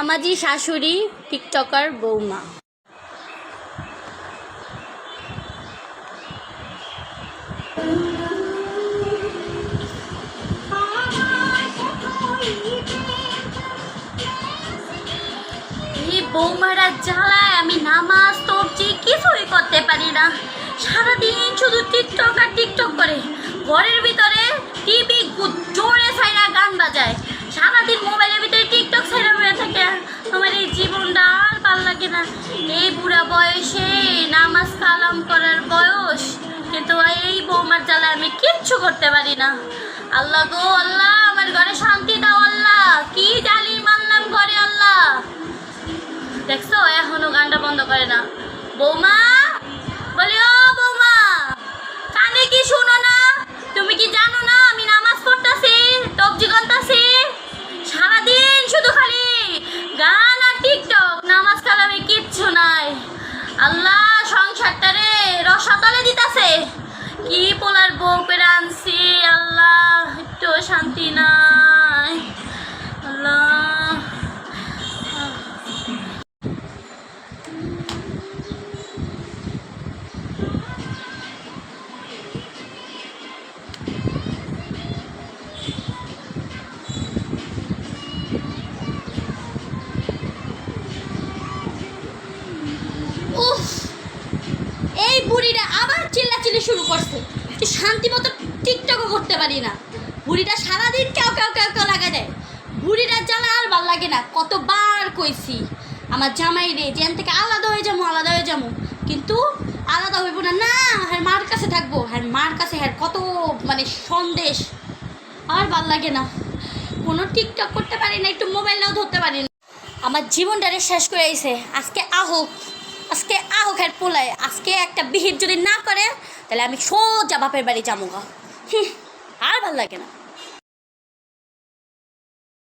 আমাজি শাশুড়ি, টিকটকার বৌমা। বৌমারা জ্বালায় আমি নামাজ তবজি কিছুই করতে পারি না। সারাদিন শুধু টিকটক আর টিকটক করে। ঘরের ভিতরে এই বুড়া বয়সে নামাজ কালাম করার বয়স, কিন্তু এই বৌমার জ্বালায় আমি কিচ্ছু করতে পারি না। আল্লাহ গো, আল্লাহ, আমার ঘরে শান্তি দাও, আল্লাহ। কি জালি মানলাম ঘরে আল্লাহ। দেখছ, এখনও গানটা বন্ধ করে না। বৌমা কি পোলার বউ পেরে আল্লাহ একটু শান্তি নাই চিল্লাচিল্লি শুরু করছে। শান্তি মতো টিকটকও করতে পারি না। বুড়িটা সারাদিন কেউ কেউ কেউ কেউ লাগা দেয়। বুড়িটার জ্বালা আর ভালো লাগে না। কতবার কইছি, আমার জামাই রে, যেন থেকে আলাদা হয়ে যাব আলাদা হয়ে যাব কিন্তু আলাদা হইব না। না হ্যাঁ মার কাছে থাকব। হ্যাঁ মার কাছে হ্যাঁ কত মানে সন্দেশ। আর ভালো লাগে না। কোনো টিকটক করতে পারি না, একটু মোবাইলটাও ধরতে পারি না। আমার জীবনটারে শেষ করে আইছে আজকে আহুক আজকে আহুক আর পোলায়। আজকে একটা বিহিত যদি না করে তাহলে আমি সোজা বাপের বাড়ি যাব গা। আর ভালো লাগে না।